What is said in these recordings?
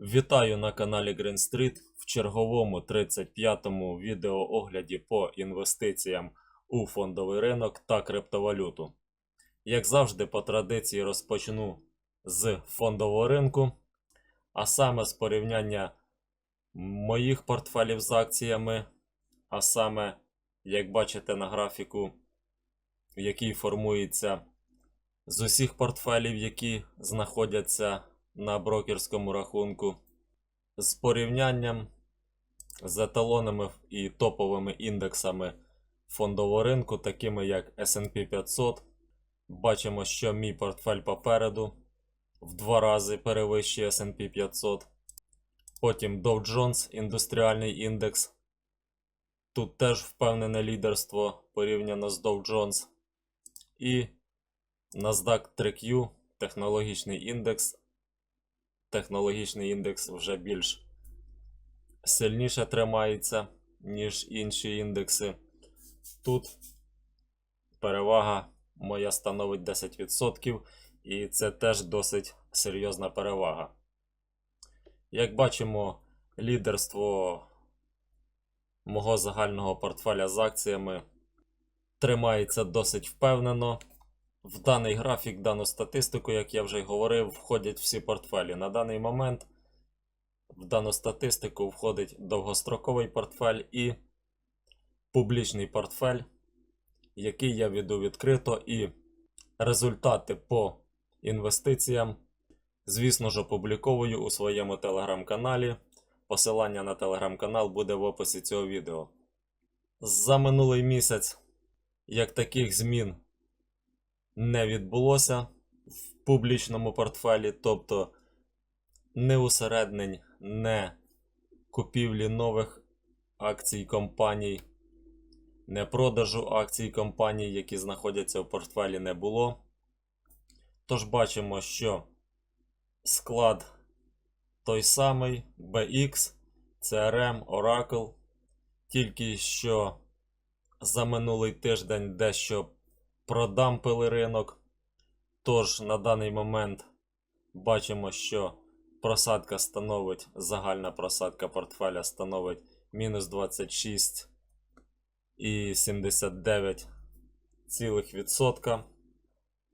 Вітаю на каналі Green Street в черговому 35-му відеоогляді по інвестиціям у фондовий ринок та криптовалюту. Як завжди, по традиції розпочну з фондового ринку, а саме з порівняння моїх портфелів з акціями, а саме, як бачите на графіку, який формується з усіх портфелів, які знаходяться на брокерському рахунку, з порівнянням з еталонами і топовими індексами фондового ринку, такими як SP 500. Бачимо, що мій портфель попереду в два рази перевищує SP 500. Потім Dow Jones індустріальний індекс. Тут теж впевнене лідерство порівняно з Dow Jones. І NASDAQ 3Q, технологічний індекс. Технологічний індекс вже більш сильніше тримається, ніж інші індекси. Тут перевага моя становить 10%, і це теж досить серйозна перевага. Як бачимо, лідерство мого загального портфеля з акціями тримається досить впевнено. В даний графік, дану статистику, як я вже й говорив, входять всі портфелі. На даний момент в дану статистику входить довгостроковий портфель і публічний портфель, який я веду відкрито, і результати по інвестиціям, звісно ж, опубліковую у своєму телеграм-каналі. Посилання на телеграм-канал буде в описі цього відео. За минулий місяць, як таких змін не відбулося в публічному портфелі, тобто не усереднень, не купівлі нових акцій компаній, не продажу акцій компаній, які знаходяться в портфелі, не було. Тож бачимо, що склад той самий BX, CRM, Oracle, тільки що за минулий тиждень дещо продампили ринок. Тож на даний момент бачимо, що просадка становить, загальна просадка портфеля становить мінус 26,79%.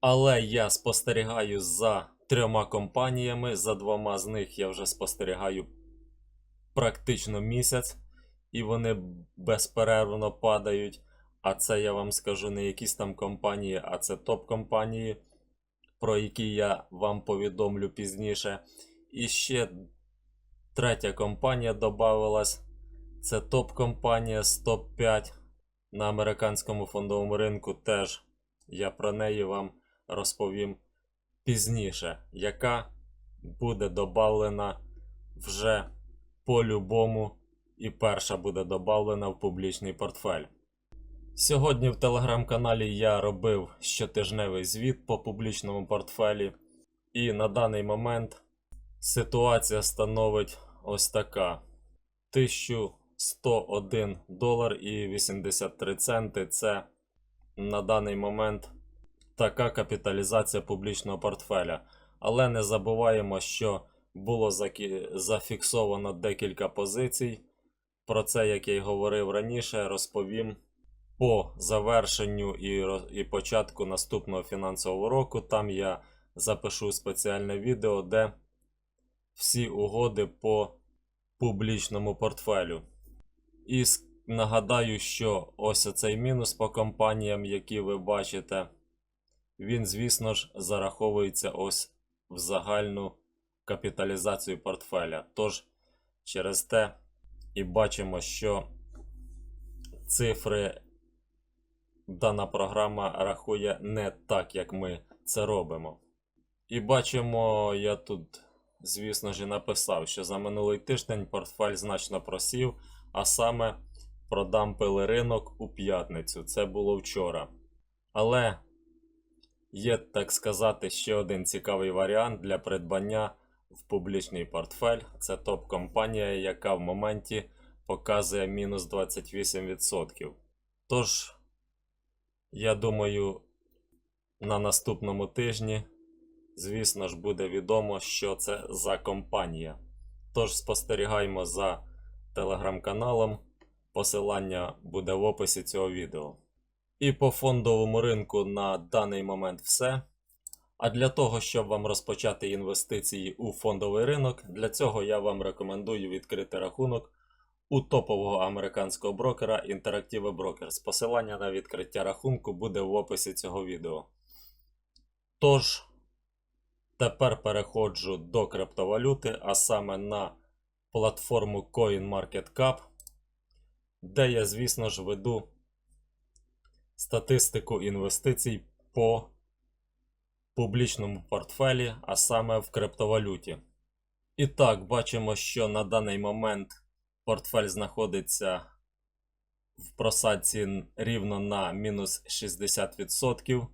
Але я спостерігаю за трьома компаніями. За двома з них я вже спостерігаю практично місяць, і вони безперервно падають. А це я вам скажу не якісь там компанії, а це топ-компанії, про які я вам повідомлю пізніше. І ще третя компанія додавалась. Це топ-компанія з топ-5 на американському фондовому ринку. Теж я про неї вам розповім пізніше, яка буде додавлена вже по-любому, і перша буде додавлена в публічний портфель. Сьогодні в телеграм-каналі я робив щотижневий звіт по публічному портфелі, і на даний момент ситуація становить ось така: 1101 долар і 83 центи. Це на даний момент така капіталізація публічного портфеля. Але не забуваємо, що було зафіксовано декілька позицій. Про це, як я й говорив раніше, розповім по завершенню і, і початку наступного фінансового року. Там я запишу спеціальне відео, де всі угоди по публічному портфелю. І нагадаю, що ось оцей мінус по компаніям, які ви бачите, він, звісно ж, зараховується ось в загальну капіталізацію портфеля. Тож, через те і бачимо, що цифри дана програма рахує не так, як ми це робимо. І бачимо, я тут, звісно ж, написав, що за минулий тиждень портфель значно просів, а саме продампили ринок у п'ятницю. Це було вчора. Але є, так сказати, ще один цікавий варіант для придбання в публічний портфель. Це топ-компанія, яка в моменті показує мінус 28%. Тож, я думаю, на наступному тижні, звісно ж, буде відомо, що це за компанія. Тож спостерігаємо за телеграм-каналом. Посилання буде в описі цього відео. І по фондовому ринку на даний момент все. А для того, щоб вам розпочати інвестиції у фондовий ринок, для цього я вам рекомендую відкрити рахунок у топового американського брокера Interactive Brokers. Посилання на відкриття рахунку буде в описі цього відео. Тож, тепер переходжу до криптовалюти, а саме на платформу CoinMarketCap, де я, звісно ж, веду статистику інвестицій по публічному портфелі, а саме в криптовалюті. І так, бачимо, що на даний момент портфель знаходиться в просадці рівно на мінус 60%.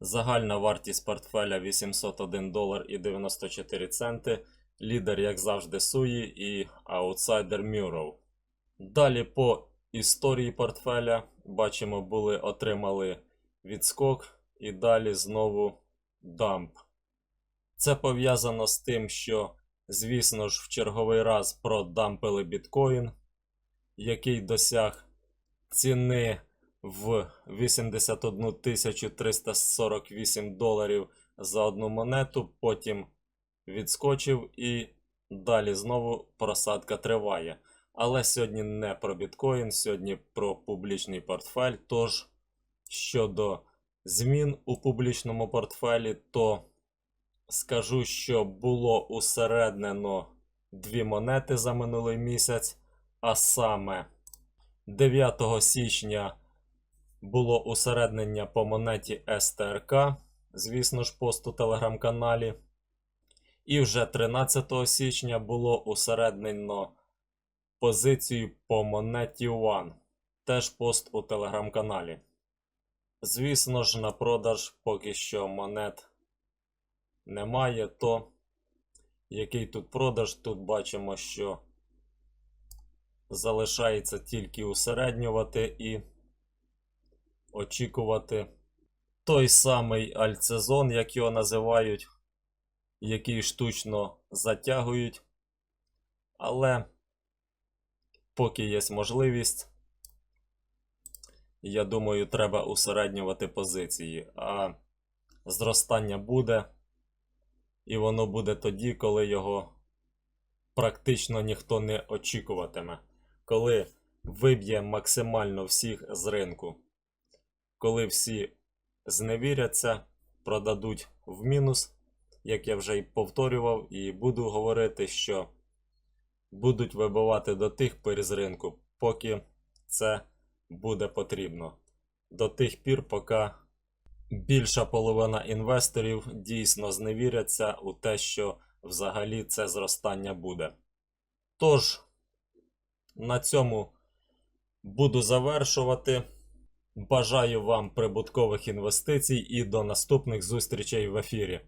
Загальна вартість портфеля 801 долар і 94 центи. Лідер, як завжди, Суї і аутсайдер Мюрроу. Далі по історії портфеля бачимо, були отримали відскок і далі знову дамп. Це пов'язано з тим, що, звісно ж, в черговий раз продампили біткоін, який досяг ціни в 81 348 доларів за одну монету, потім відскочив і далі знову просадка триває. Але сьогодні не про біткоін, сьогодні про публічний портфель. Тож щодо змін у публічному портфелі, то скажу, що було усереднено дві монети за минулий місяць, а саме 9 січня було усереднення по монеті СТРК, звісно ж, пост у телеграм-каналі. І вже 13 січня було усереднено позицію по монеті One. Теж пост у телеграм-каналі. Звісно ж, на продаж поки що монет немає, то який тут продаж, тут бачимо, що залишається тільки усереднювати і очікувати той самий альцезон, як його називають, який штучно затягують. Але поки є можливість, я думаю, треба усереднювати позиції. А зростання буде, і воно буде тоді, коли його практично ніхто не очікуватиме. Коли виб'є максимально всіх з ринку. Коли всі зневіряться, продадуть в мінус, як я вже й повторював, і буду говорити, що будуть вибивати до тих пір з ринку, поки це буде потрібно. До тих пір, поки більша половина інвесторів дійсно зневіряться у те, що взагалі це зростання буде. Тож, на цьому буду завершувати. Бажаю вам прибуткових інвестицій і до наступних зустрічей в ефірі.